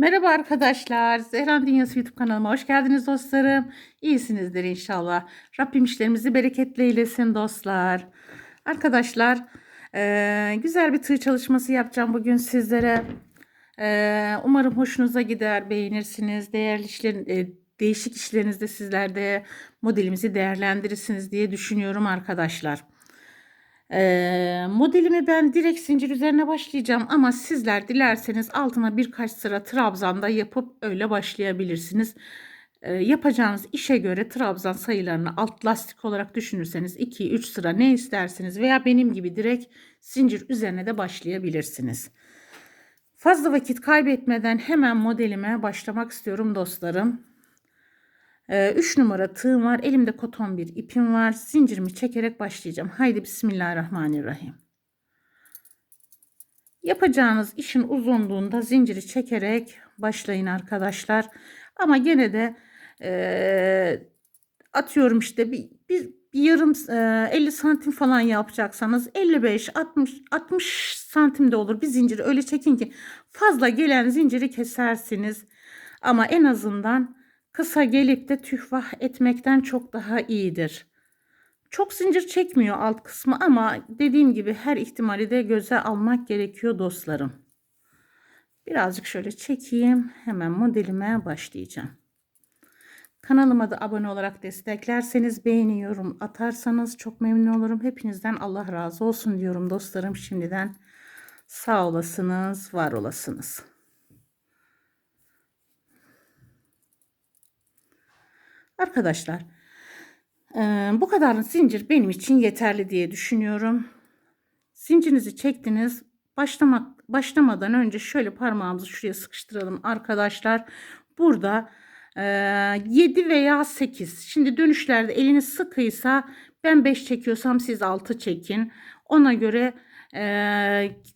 Merhaba arkadaşlar. Zehran Dünyası YouTube kanalıma hoş geldiniz dostlarım. İyisinizdir inşallah. Rabbim işlerimizi bereketle eylesin dostlar. Arkadaşlar eee, güzel bir tığ çalışması yapacağım bugün sizlere. Eee, umarım hoşunuza gider, beğenirsiniz. Değerli işlerin, e, değişik işlerinizde sizler de modelimizi değerlendirirsiniz diye düşünüyorum arkadaşlar. Eee, modelimi ben direkt zincir üzerine başlayacağım ama sizler dilerseniz altına birkaç sıra trabzanda yapıp öyle başlayabilirsiniz. Eee, yapacağınız işe göre trabzan sayılarını alt lastik olarak düşünürseniz 2-3 sıra ne isterseniz veya benim gibi direkt zincir üzerine de başlayabilirsiniz. Fazla vakit kaybetmeden hemen modelime başlamak istiyorum dostlarım. 3 numara tığım var. Elimde koton bir ipim var. Zincirimi çekerek başlayacağım. Haydi Bismillahirrahmanirrahim. Yapacağınız işin uzunluğunda zinciri çekerek başlayın arkadaşlar. Ama gene de e, atıyorum işte bir, bir, bir yarım e, 50 santim falan yapacaksanız 55 60 60 santim de olur bir zinciri öyle çekin ki fazla gelen zinciri kesersiniz. Ama en azından kısa gelip de tühvah etmekten çok daha iyidir. Çok zincir çekmiyor alt kısmı ama dediğim gibi her ihtimali de göze almak gerekiyor dostlarım. Birazcık şöyle çekeyim. Hemen modelime başlayacağım. Kanalıma da abone olarak desteklerseniz, beğeni, yorum atarsanız çok memnun olurum. Hepinizden Allah razı olsun diyorum dostlarım. Şimdiden sağ olasınız, var olasınız. Arkadaşlar bu kadar zincir benim için yeterli diye düşünüyorum. Zincirinizi çektiniz. Başlamak başlamadan önce şöyle parmağımızı şuraya sıkıştıralım arkadaşlar. Burada 7 veya 8. Şimdi dönüşlerde eliniz sıkıysa ben 5 çekiyorsam siz 6 çekin. Ona göre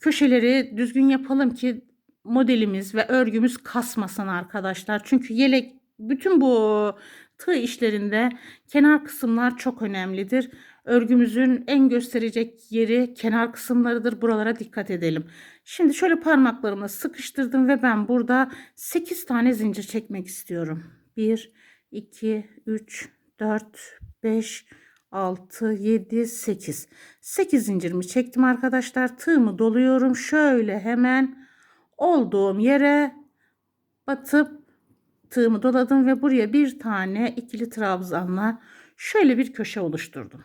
köşeleri düzgün yapalım ki modelimiz ve örgümüz kasmasın arkadaşlar. Çünkü yelek bütün bu tığ işlerinde kenar kısımlar çok önemlidir. Örgümüzün en gösterecek yeri kenar kısımlarıdır. Buralara dikkat edelim. Şimdi şöyle parmaklarımla sıkıştırdım ve ben burada 8 tane zincir çekmek istiyorum. 1, 2, 3, 4, 5, 6, 7, 8. 8 zincirimi çektim arkadaşlar. Tığımı doluyorum. Şöyle hemen olduğum yere batıp tığımı doladım ve buraya bir tane ikili trabzanla şöyle bir köşe oluşturdum.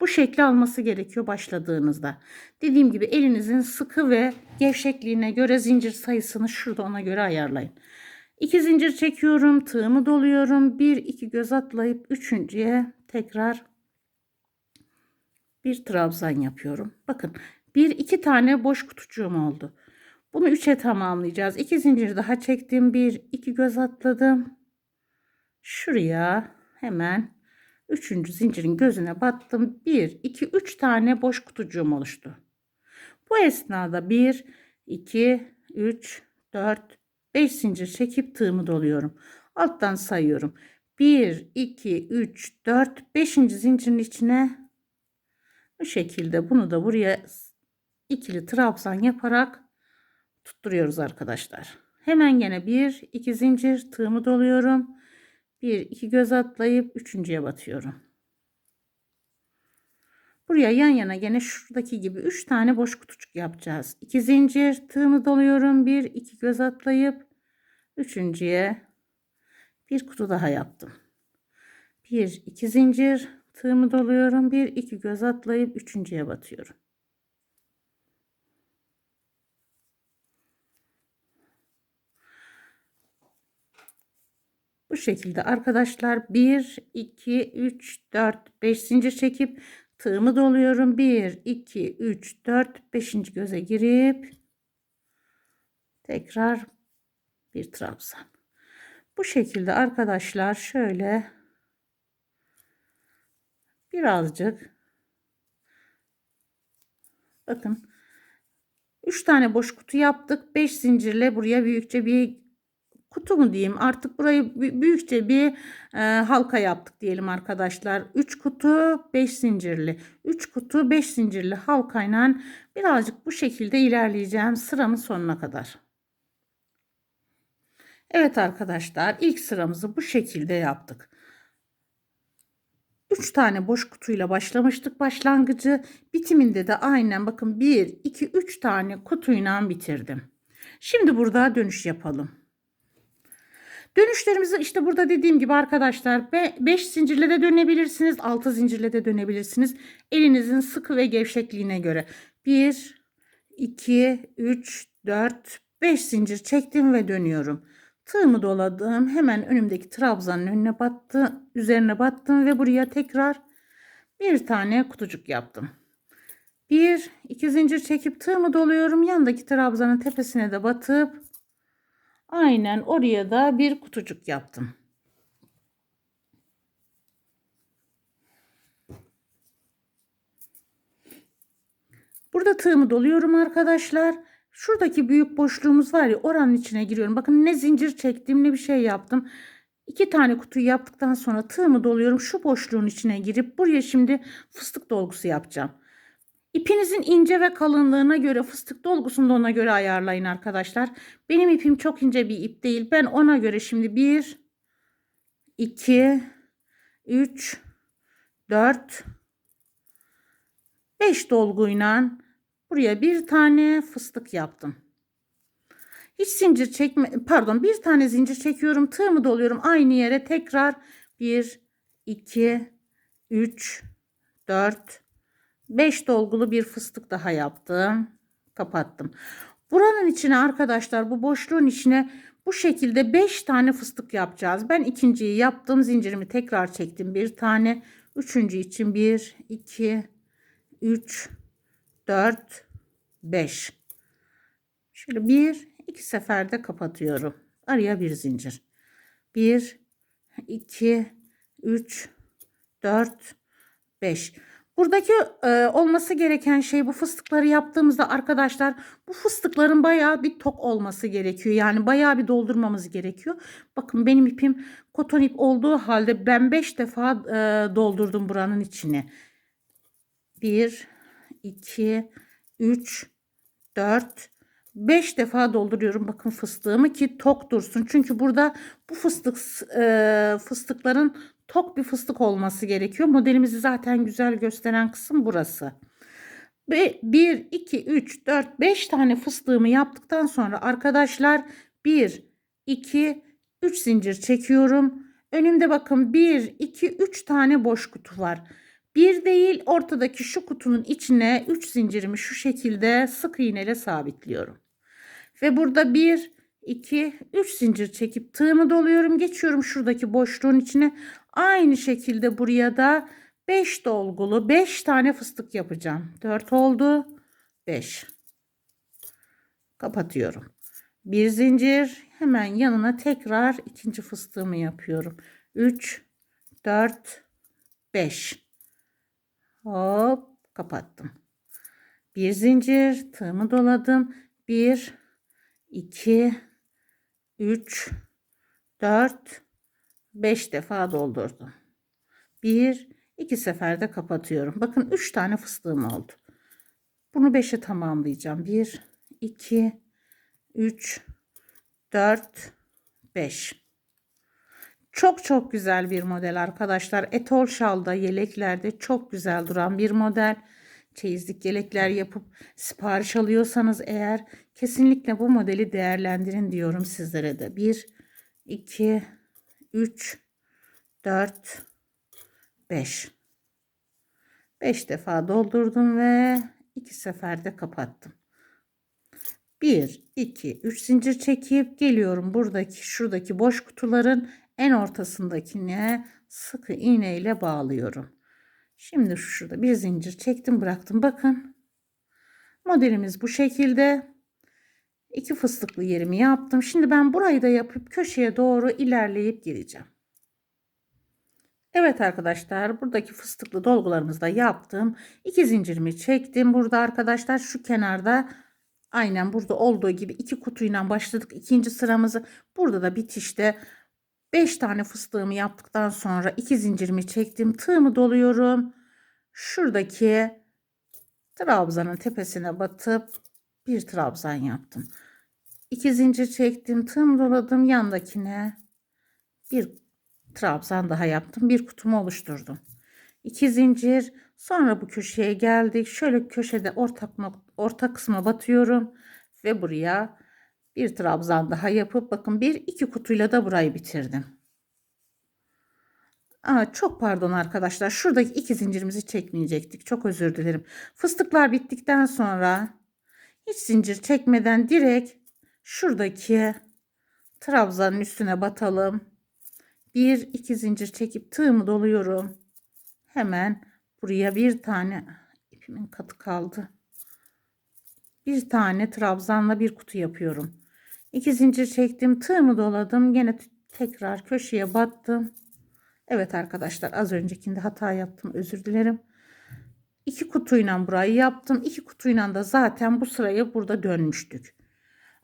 Bu şekli alması gerekiyor başladığınızda. Dediğim gibi elinizin sıkı ve gevşekliğine göre zincir sayısını şurada ona göre ayarlayın. İki zincir çekiyorum, tığımı doluyorum. Bir iki göz atlayıp üçüncüye tekrar bir trabzan yapıyorum. Bakın bir iki tane boş kutucuğum oldu. Bunu 3'e tamamlayacağız. 2 zincir daha çektim. 1 2 göz atladım. Şuraya hemen 3. zincirin gözüne battım. 1 2 3 tane boş kutucuğum oluştu. Bu esnada 1 2 3 4 5 zincir çekip tığımı doluyorum. Alttan sayıyorum. 1 2 3 4 5. zincirin içine bu şekilde bunu da buraya ikili trabzan yaparak tutturuyoruz arkadaşlar. Hemen gene bir iki zincir tığımı doluyorum. Bir iki göz atlayıp üçüncüye batıyorum. Buraya yan yana gene şuradaki gibi üç tane boş kutucuk yapacağız. İki zincir tığımı doluyorum. Bir iki göz atlayıp üçüncüye bir kutu daha yaptım. Bir iki zincir tığımı doluyorum. Bir iki göz atlayıp üçüncüye batıyorum. Bu şekilde arkadaşlar 1, 2, 3, 4, 5 zincir çekip tığımı doluyorum. 1, 2, 3, 4, 5. göze girip tekrar bir trabzan. Bu şekilde arkadaşlar şöyle birazcık bakın 3 tane boş kutu yaptık. 5 zincirle buraya büyükçe bir kutu mu diyeyim artık burayı büyükçe bir e, halka yaptık diyelim arkadaşlar. 3 kutu 5 zincirli 3 kutu 5 zincirli halkayla birazcık bu şekilde ilerleyeceğim sıramın sonuna kadar. Evet arkadaşlar ilk sıramızı bu şekilde yaptık. 3 tane boş kutuyla başlamıştık başlangıcı. Bitiminde de aynen bakın 1, 2, 3 tane kutuyla bitirdim. Şimdi burada dönüş yapalım. Dönüşlerimizi işte burada dediğim gibi arkadaşlar 5 zincirle de dönebilirsiniz. 6 zincirle de dönebilirsiniz. Elinizin sıkı ve gevşekliğine göre. 1, 2, 3, 4, 5 zincir çektim ve dönüyorum. Tığımı doladım. Hemen önümdeki trabzanın önüne battı. Üzerine battım ve buraya tekrar bir tane kutucuk yaptım. Bir, iki zincir çekip tığımı doluyorum. Yandaki trabzanın tepesine de batıp aynen oraya da bir kutucuk yaptım. Burada tığımı doluyorum arkadaşlar. Şuradaki büyük boşluğumuz var ya oranın içine giriyorum. Bakın ne zincir çektim ne bir şey yaptım. İki tane kutuyu yaptıktan sonra tığımı doluyorum. Şu boşluğun içine girip buraya şimdi fıstık dolgusu yapacağım. İpinizin ince ve kalınlığına göre fıstık dolgusunu da ona göre ayarlayın arkadaşlar. Benim ipim çok ince bir ip değil. Ben ona göre şimdi 1, 2, 3, 4, 5 dolguyla buraya bir tane fıstık yaptım. Hiç zincir çekme pardon bir tane zincir çekiyorum tığımı doluyorum aynı yere tekrar 1 2 3 4 5 dolgulu bir fıstık daha yaptım. Kapattım. Buranın içine arkadaşlar bu boşluğun içine bu şekilde 5 tane fıstık yapacağız. Ben ikinciyi yaptım zincirimi tekrar çektim. Bir tane üçüncü için 1 2 3 4 5 şöyle bir iki seferde kapatıyorum. Araya bir zincir. 1 2 3 4 5 buradaki e, olması gereken şey bu fıstıkları yaptığımızda arkadaşlar bu fıstıkların bayağı bir tok olması gerekiyor. Yani bayağı bir doldurmamız gerekiyor. Bakın benim ipim koton ip olduğu halde ben 5 defa e, doldurdum buranın içine. 1 2 3 4 5 defa dolduruyorum bakın fıstığımı ki tok dursun. Çünkü burada bu fıstık e, fıstıkların tok bir fıstık olması gerekiyor. Modelimizi zaten güzel gösteren kısım burası. 1 2 3 4 5 tane fıstığımı yaptıktan sonra arkadaşlar 1 2 3 zincir çekiyorum. Önümde bakın 1 2 3 tane boş kutu var. Bir değil ortadaki şu kutunun içine 3 zincirimi şu şekilde sık iğneyle sabitliyorum. Ve burada 1, 2, 3 zincir çekip tığımı doluyorum. Geçiyorum şuradaki boşluğun içine. Aynı şekilde buraya da 5 dolgulu 5 tane fıstık yapacağım. 4 oldu. 5. Kapatıyorum. Bir zincir hemen yanına tekrar ikinci fıstığımı yapıyorum. 3 4 5 Hop kapattım. Bir zincir tığımı doladım. 1 2 3 4 5 defa doldurdum. 1 2 seferde kapatıyorum. Bakın 3 tane fıstığım oldu. Bunu 5'e tamamlayacağım. 1 2 3 4 5 çok çok güzel bir model arkadaşlar. Etol şalda, yeleklerde çok güzel duran bir model. Çeyizlik yelekler yapıp sipariş alıyorsanız eğer kesinlikle bu modeli değerlendirin diyorum sizlere de. 1, 2, 3, 4, 5. 5 defa doldurdum ve 2 seferde kapattım. 1, 2, 3 zincir çekip geliyorum buradaki şuradaki boş kutuların en ortasındakine sıkı iğne ile bağlıyorum. Şimdi şurada bir zincir çektim bıraktım. Bakın modelimiz bu şekilde. İki fıstıklı yerimi yaptım. Şimdi ben burayı da yapıp köşeye doğru ilerleyip geleceğim. Evet arkadaşlar buradaki fıstıklı dolgularımızı da yaptım. İki zincirimi çektim. Burada arkadaşlar şu kenarda aynen burada olduğu gibi iki kutuyla başladık. ikinci sıramızı burada da bitişte 5 tane fıstığımı yaptıktan sonra 2 zincirimi çektim. Tığımı doluyorum. Şuradaki trabzanın tepesine batıp bir trabzan yaptım. 2 zincir çektim. Tığım doladım yandakine. Bir trabzan daha yaptım. Bir kutumu oluşturdum. 2 zincir. Sonra bu köşeye geldik. Şöyle köşede ortak orta kısma batıyorum ve buraya bir trabzan daha yapıp bakın bir iki kutuyla da burayı bitirdim. Aa, çok pardon arkadaşlar. Şuradaki iki zincirimizi çekmeyecektik. Çok özür dilerim. Fıstıklar bittikten sonra hiç zincir çekmeden direkt şuradaki trabzanın üstüne batalım. Bir iki zincir çekip tığımı doluyorum. Hemen buraya bir tane ipimin katı kaldı. Bir tane trabzanla bir kutu yapıyorum. İki zincir çektim, tığımı doladım. Gene tekrar köşeye battım. Evet arkadaşlar az öncekinde hata yaptım. Özür dilerim. İki kutuyla burayı yaptım. İki kutuyla da zaten bu sırayı burada dönmüştük.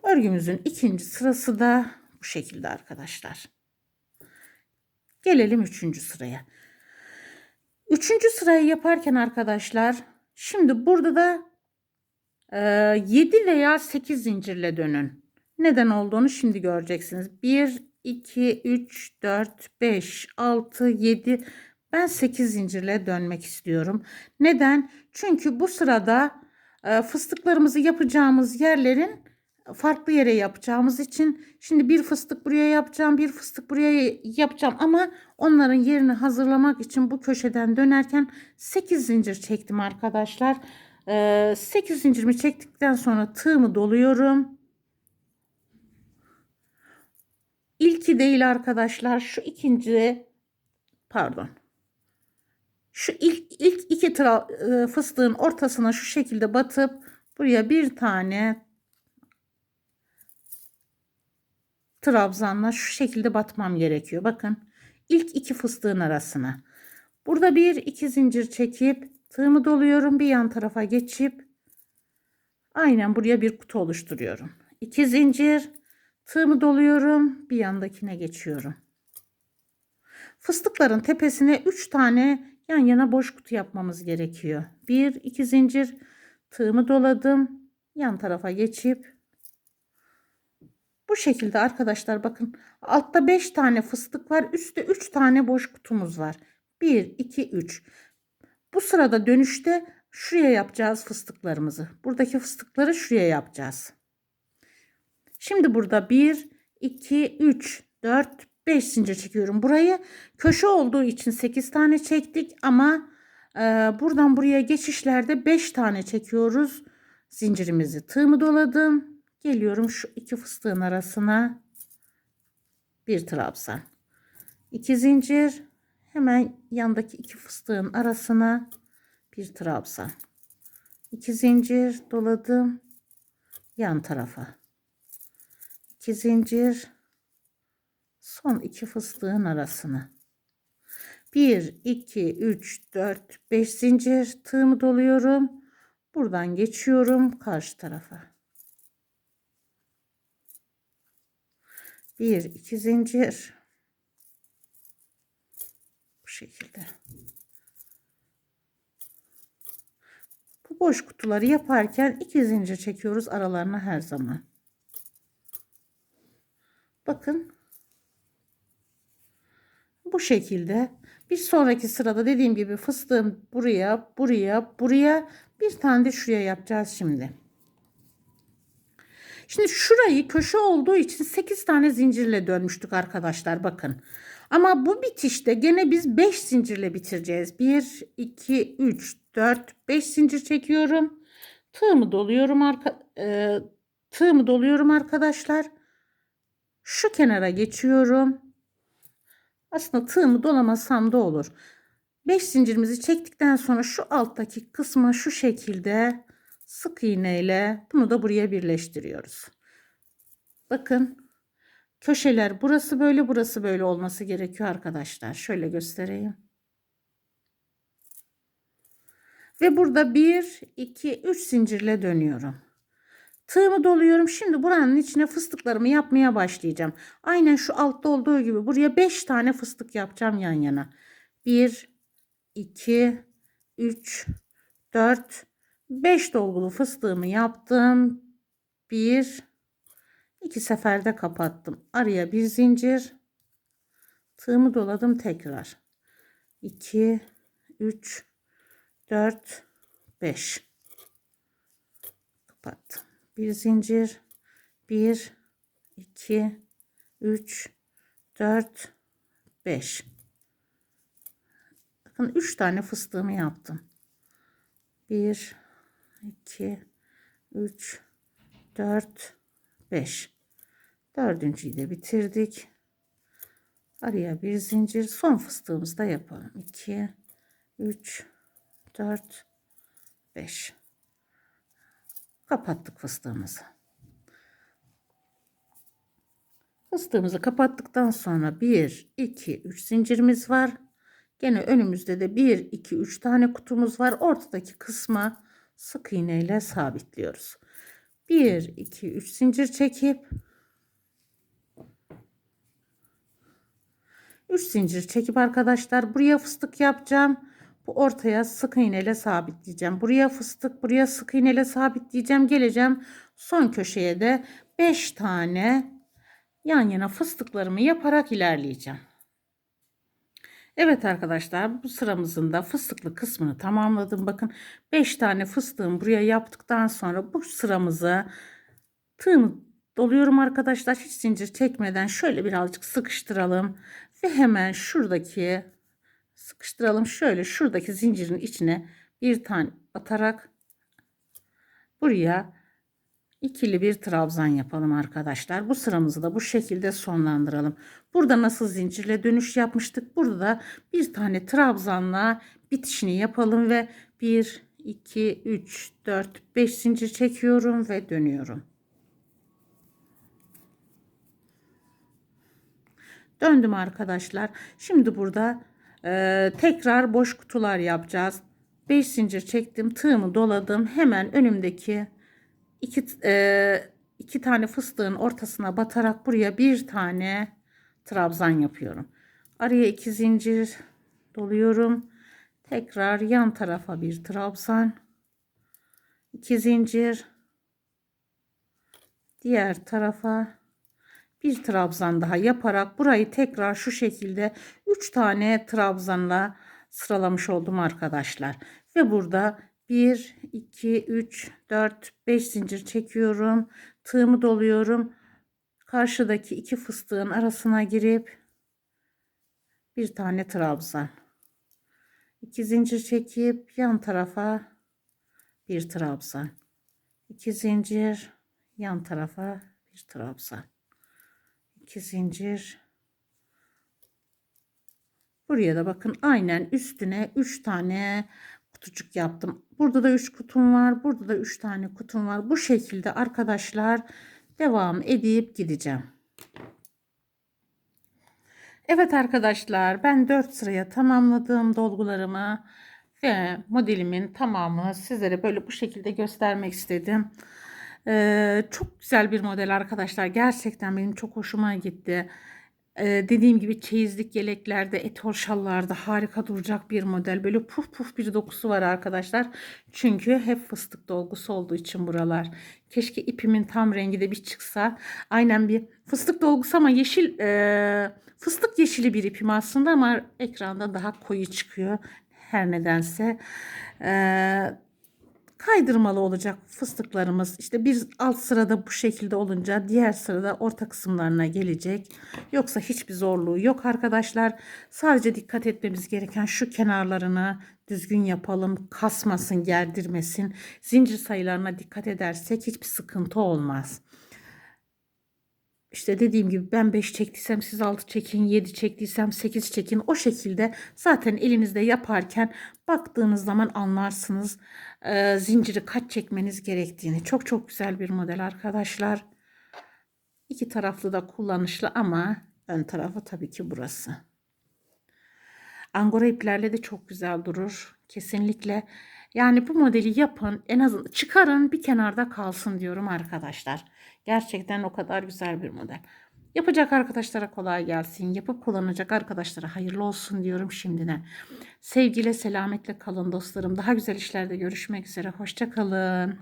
Örgümüzün ikinci sırası da bu şekilde arkadaşlar. Gelelim üçüncü sıraya. Üçüncü sırayı yaparken arkadaşlar şimdi burada da e, 7 veya 8 zincirle dönün. Neden olduğunu şimdi göreceksiniz. 1, 2, 3, 4, 5, 6, 7 ben 8 zincirle dönmek istiyorum. Neden? Çünkü bu sırada e, fıstıklarımızı yapacağımız yerlerin farklı yere yapacağımız için şimdi bir fıstık buraya yapacağım, bir fıstık buraya yapacağım ama onların yerini hazırlamak için bu köşeden dönerken 8 zincir çektim arkadaşlar. 8 zincirimi çektikten sonra tığımı doluyorum. İlki değil arkadaşlar. Şu ikinci pardon. Şu ilk ilk iki tıra, e, fıstığın ortasına şu şekilde batıp buraya bir tane trabzanla şu şekilde batmam gerekiyor. Bakın ilk iki fıstığın arasına. Burada bir iki zincir çekip tığımı doluyorum. Bir yan tarafa geçip aynen buraya bir kutu oluşturuyorum. İki zincir tığımı doluyorum. Bir yandakine geçiyorum. Fıstıkların tepesine 3 tane yan yana boş kutu yapmamız gerekiyor. 1 2 zincir tığımı doladım. Yan tarafa geçip bu şekilde arkadaşlar bakın altta 5 tane fıstık var. Üstte 3 tane boş kutumuz var. 1 2 3. Bu sırada dönüşte şuraya yapacağız fıstıklarımızı. Buradaki fıstıkları şuraya yapacağız. Şimdi burada 1 2 3 4 5 zincir çekiyorum. Burayı köşe olduğu için 8 tane çektik ama e, buradan buraya geçişlerde 5 tane çekiyoruz zincirimizi. Tığımı doladım. Geliyorum şu iki fıstığın arasına bir trabzan. 2 zincir hemen yandaki iki fıstığın arasına bir trabzan. 2 zincir doladım yan tarafa. 2 zincir son iki fıstığın arasına. 1 2 3 4 5 zincir tığımı doluyorum. Buradan geçiyorum karşı tarafa. 1 2 zincir bu şekilde. Bu boş kutuları yaparken iki zincir çekiyoruz aralarına her zaman. Bakın bu şekilde bir sonraki sırada dediğim gibi fıstığım buraya buraya buraya bir tane de şuraya yapacağız şimdi. Şimdi şurayı köşe olduğu için 8 tane zincirle dönmüştük arkadaşlar bakın. Ama bu bitişte gene biz 5 zincirle bitireceğiz. 1 2 3 4 5 zincir çekiyorum. Tığımı doluyorum arka e, tığımı doluyorum arkadaşlar. Şu kenara geçiyorum. Aslında tığımı dolamasam da olur. 5 zincirimizi çektikten sonra şu alttaki kısma şu şekilde sık iğne ile bunu da buraya birleştiriyoruz. Bakın köşeler burası böyle burası böyle olması gerekiyor arkadaşlar. Şöyle göstereyim. Ve burada 1 2 3 zincirle dönüyorum. Tığımı doluyorum. Şimdi buranın içine fıstıklarımı yapmaya başlayacağım. Aynen şu altta olduğu gibi buraya 5 tane fıstık yapacağım yan yana. 1 2 3 4 5 dolgulu fıstığımı yaptım. 1 İki seferde kapattım. Araya bir zincir. Tığımı doladım tekrar. 2 3 4 5 kapattım. Bir zincir. 1 2 3 4 5 Bakın 3 tane fıstığımı yaptım. 1 2 3 4 5 Dördüncüyü de bitirdik. Araya bir zincir. Son fıstığımızı da yapalım. 2 3 4 5 Kapattık fıstığımızı. Fıstığımızı kapattıktan sonra 1 2 3 zincirimiz var. Gene önümüzde de 1 2 3 tane kutumuz var. Ortadaki kısma sık iğne ile sabitliyoruz. 1 2 3 zincir çekip 3 zincir çekip arkadaşlar buraya fıstık yapacağım. Bu ortaya sık iğne ile sabitleyeceğim. Buraya fıstık, buraya sık iğne ile sabitleyeceğim. Geleceğim son köşeye de 5 tane yan yana fıstıklarımı yaparak ilerleyeceğim. Evet arkadaşlar bu sıramızın da fıstıklı kısmını tamamladım. Bakın 5 tane fıstığım buraya yaptıktan sonra bu sıramızı tığımı doluyorum arkadaşlar. Hiç zincir çekmeden şöyle birazcık sıkıştıralım. Ve hemen şuradaki sıkıştıralım. Şöyle şuradaki zincirin içine bir tane atarak buraya ikili bir trabzan yapalım arkadaşlar. Bu sıramızı da bu şekilde sonlandıralım. Burada nasıl zincirle dönüş yapmıştık. Burada da bir tane trabzanla bitişini yapalım ve 1 2 3 4 5 zincir çekiyorum ve dönüyorum. Döndüm arkadaşlar. Şimdi burada e, tekrar boş kutular yapacağız. 5 zincir çektim. Tığımı doladım. Hemen önümdeki iki, e, iki tane fıstığın ortasına batarak buraya bir tane trabzan yapıyorum. Araya iki zincir doluyorum. Tekrar yan tarafa bir trabzan. iki zincir. Diğer tarafa bir trabzan daha yaparak burayı tekrar şu şekilde 3 tane trabzanla sıralamış oldum arkadaşlar. Ve burada 1 2 3 4 5 zincir çekiyorum. Tığımı doluyorum. Karşıdaki iki fıstığın arasına girip bir tane trabzan. 2 zincir çekip yan tarafa bir trabzan. 2 zincir yan tarafa bir trabzan. 2 zincir. Buraya da bakın aynen üstüne 3 tane kutucuk yaptım. Burada da 3 kutum var burada da 3 tane kutum var. Bu şekilde arkadaşlar devam edip gideceğim. Evet arkadaşlar ben 4 sıraya tamamladım dolgularımı ve modelimin tamamını sizlere böyle bu şekilde göstermek istedim. Ee, çok güzel bir model arkadaşlar. Gerçekten benim çok hoşuma gitti. Ee, dediğim gibi çeyizlik yeleklerde, etol şallarda harika duracak bir model. Böyle puf puf bir dokusu var arkadaşlar. Çünkü hep fıstık dolgusu olduğu için buralar. Keşke ipimin tam rengi de bir çıksa. Aynen bir fıstık dolgusu ama yeşil, e, fıstık yeşili bir ipim aslında ama ekranda daha koyu çıkıyor. Her nedense. Eee kaydırmalı olacak fıstıklarımız. İşte bir alt sırada bu şekilde olunca diğer sırada orta kısımlarına gelecek. Yoksa hiçbir zorluğu yok arkadaşlar. Sadece dikkat etmemiz gereken şu kenarlarını düzgün yapalım. Kasmasın, gerdirmesin. Zincir sayılarına dikkat edersek hiçbir sıkıntı olmaz. İşte dediğim gibi ben 5 çektiysem siz 6 çekin, 7 çektiysem 8 çekin. O şekilde zaten elinizde yaparken baktığınız zaman anlarsınız e, zinciri kaç çekmeniz gerektiğini. Çok çok güzel bir model arkadaşlar. İki taraflı da kullanışlı ama ön tarafı tabii ki burası. Angora iplerle de çok güzel durur. Kesinlikle. Yani bu modeli yapın en azından çıkarın bir kenarda kalsın diyorum arkadaşlar. Gerçekten o kadar güzel bir model. Yapacak arkadaşlara kolay gelsin. Yapıp kullanacak arkadaşlara hayırlı olsun diyorum şimdiden. Sevgiyle selametle kalın dostlarım. Daha güzel işlerde görüşmek üzere. Hoşça kalın.